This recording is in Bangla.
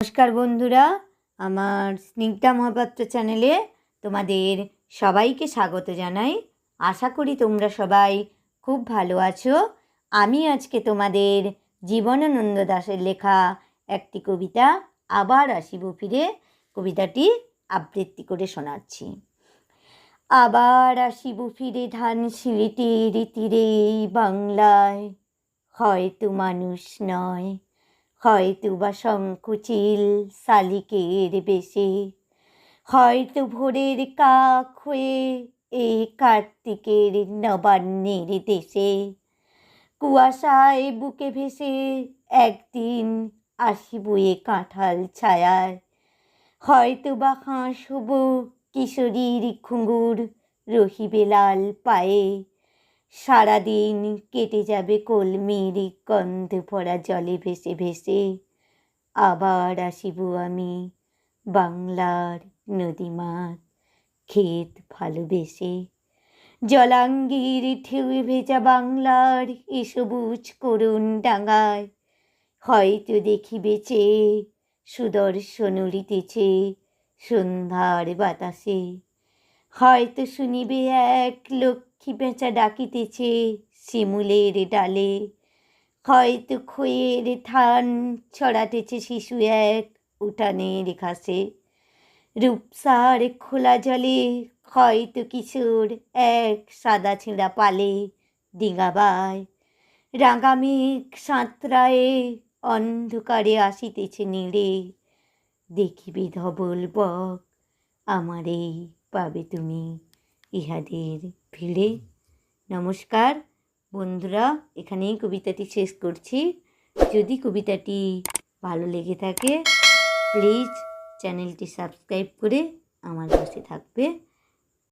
নমস্কার বন্ধুরা, আমার স্নিগ্ধা মহাপাত্র চ্যানেলে তোমাদের সবাইকে স্বাগত জানাই। আশা করি তোমরা সবাই খুব ভালো আছো। আমি আজকে তোমাদের জীবনানন্দ দাশের লেখা একটি কবিতা, আবার আসিব ফিরে কবিতাটি আবৃত্তি করে শোনাচ্ছি। আবার আসিব ফিরে ধান সিঁড়িটির তীরে বাংলায়, হয়তো মানুষ নয়। হয়তো বা শঙ্কুচিল শালিকের বেশে, হয়তো ভোরের কাক হয়ে এই কার্তিকের নবান্নের দেশে। কুয়াশায় বুকে ভেসে একদিন আসিব এ কাঁঠাল ছায়ায়। হয়তো বা হাঁস হব কিশোরীর ঘুঙুর, রহিবে লাল পায়ে। সারাদিন কেটে যাবে কলমির গন্ধ ভরা জলে ভেসে ভেসে। আবার আসিব আমি বাংলার নদীমাত ক্ষেত ভালোবেসে। জলাঙ্গির ঢেউ ভেজা বাংলার এ সবুজ করুণ ডাঙায়। হয়তো দেখিবে চেয়ে সুদর্শন উড়িতেছে সন্ধ্যার বাতাসে। হয়তো শুনিবে এক লক্ষ্মী ডাকিতেছে, শিমুলের ডালে। হয়তো খয়ের থান ছড়াতেছে শিশু এক উঠানের ঘাসে। রূপসার খোলা জলে হয়তো কিশোর এক সাদা ছিঁড়া পালে ডিঙাবায়। রাঙা মেঘ সাঁতরায়ে অন্ধকারে আসিতেছে নীড়ে। দেখিবে ধবল বক, আমারে পাবে তুমি। ইহাদের ভিড়ে। নমস্কার বন্ধুরা, এখানেই কবিতাটি শেষ করছি। যদি কবিতাটি ভালো লেগে থাকে প্লিজ চ্যানেলটি সাবস্ক্রাইব করে আমার পাশে থাকবে।